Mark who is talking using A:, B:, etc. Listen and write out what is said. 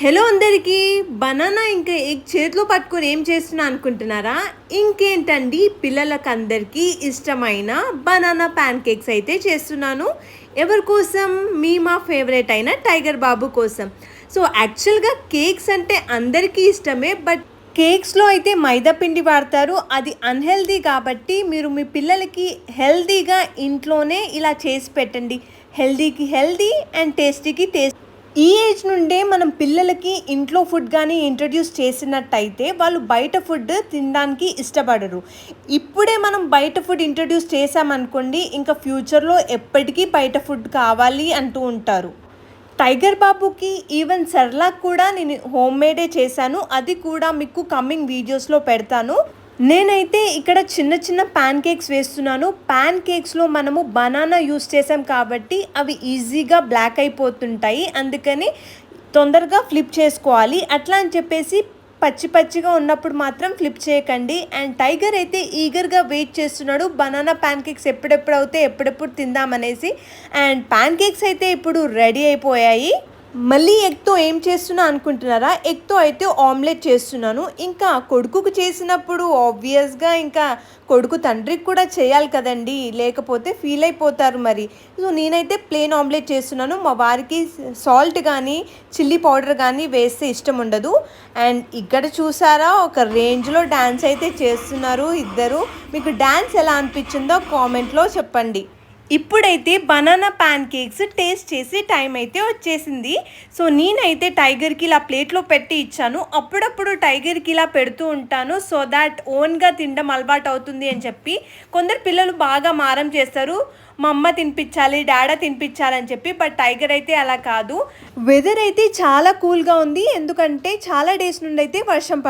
A: Hello అందరికీ banana ఇంకా egg చేతిలో పట్టుకొని ఏం చేస్తున్నా అనుకుంటున్నారా? ఇంకేంటండి పిల్లలకు అందరికీ ఇష్టమైన బనానా ప్యాన్ కేక్స్ అయితే చేస్తున్నాను. ఎవరి కోసం? మీ మా ఫేవరెట్ అయిన టైగర్ బాబు కోసం. సో యాక్చువల్గా కేక్స్ అంటే అందరికీ ఇష్టమే బట్ కేక్స్లో అయితే మైదా పిండి వాడతారు. అది అన్హెల్దీ కాబట్టి మీరు మీ పిల్లలకి హెల్దీగా ఇంట్లోనే ఇలా చేసి పెట్టండి. హెల్దీకి హెల్దీ అండ్ టేస్టీకి టేస్ట్ ఈ ఏజ్ నుండే మనం పిల్లలకి ఇంట్లో ఫుడ్ కానీ ఇంట్రడ్యూస్ చేసినట్టయితే వాళ్ళు బయట ఫుడ్ తినడానికి ఇష్టపడరు. ఇప్పుడే మనం బయట ఫుడ్ ఇంట్రడ్యూస్ చేసామనుకోండి ఇంకా ఫ్యూచర్లో ఎప్పటికీ బయట ఫుడ్ కావాలి అంటూ ఉంటారు. టైగర్ బాబుకి ఈవెన్ సర్లాక్ కూడా నేను హోమ్ మేడే చేశాను అది కూడా మీకు కమింగ్ వీడియోస్లో పెడతాను. నేనైతే ఇక్కడ చిన్న చిన్న ప్యాన్ కేక్స్ వేస్తున్నాను. ప్యాన్ కేక్స్లో మనము బనానా యూస్ చేసాం కాబట్టి అవి ఈజీగా బ్లాక్ అయిపోతుంటాయి. అందుకని తొందరగా ఫ్లిప్ చేసుకోవాలి. అట్లా అని చెప్పేసి పచ్చి పచ్చిగా ఉన్నప్పుడు మాత్రం ఫ్లిప్ చేయకండి. అండ్ టైగర్ అయితే ఈగర్గా వెయిట్ చేస్తున్నాడు. బనానా ప్యాన్ కేక్స్ ఎప్పుడెప్పుడు అవుతే ఎప్పుడెప్పుడు తిందామనేసి అండ్ ప్యాన్ కేక్స్ అయితే ఇప్పుడు రెడీ అయిపోయాయి. మళ్ళీ ఎగ్తో ఏం చేస్తున్నా అనుకుంటున్నారా? ఎగ్తో అయితే ఆమ్లెట్ చేస్తున్నాను. ఇంకా కొడుకుకు చేసినప్పుడు ఆబ్వియస్గా ఇంకా కొడుకు తండ్రికి కూడా చేయాలి కదండి. లేకపోతే ఫీల్ అయిపోతారు మరి. సో నేనైతే ప్లేన్ ఆమ్లెట్ చేస్తున్నాను. మా వారికి సాల్ట్ కానీ చిల్లీ పౌడర్ కానీ వేస్తే ఇష్టం ఉండదు. అండ్ ఇక్కడ చూసారా? ఒక రేంజ్లో డ్యాన్స్ అయితే చేస్తున్నారు ఇద్దరు. మీకు డ్యాన్స్ ఎలా అనిపించిందో కామెంట్లో చెప్పండి. ఇప్పుడైతే బనానా ప్యాన్ కేక్స్ టేస్ట్ చేసి టైం అయితే వచ్చేసింది. సో నేనైతే టైగర్కి ఇలా ప్లేట్లో పెట్టి ఇచ్చాను. అప్పుడప్పుడు టైగర్కి ఇలా పెడుతూ ఉంటాను. సో దాట్ ఓన్గా తినడం అలవాటు అవుతుంది అని చెప్పి కొందరు పిల్లలు బాగా మారం చేస్తారు. మా అమ్మ తినిపించాలి డాడా తినిపించాలని చెప్పి బట్ టైగర్ అయితే అలా కాదు. వెదర్ అయితే చాలా కూల్గా ఉంది. ఎందుకంటే చాలా డేస్ నుండి అయితే వర్షం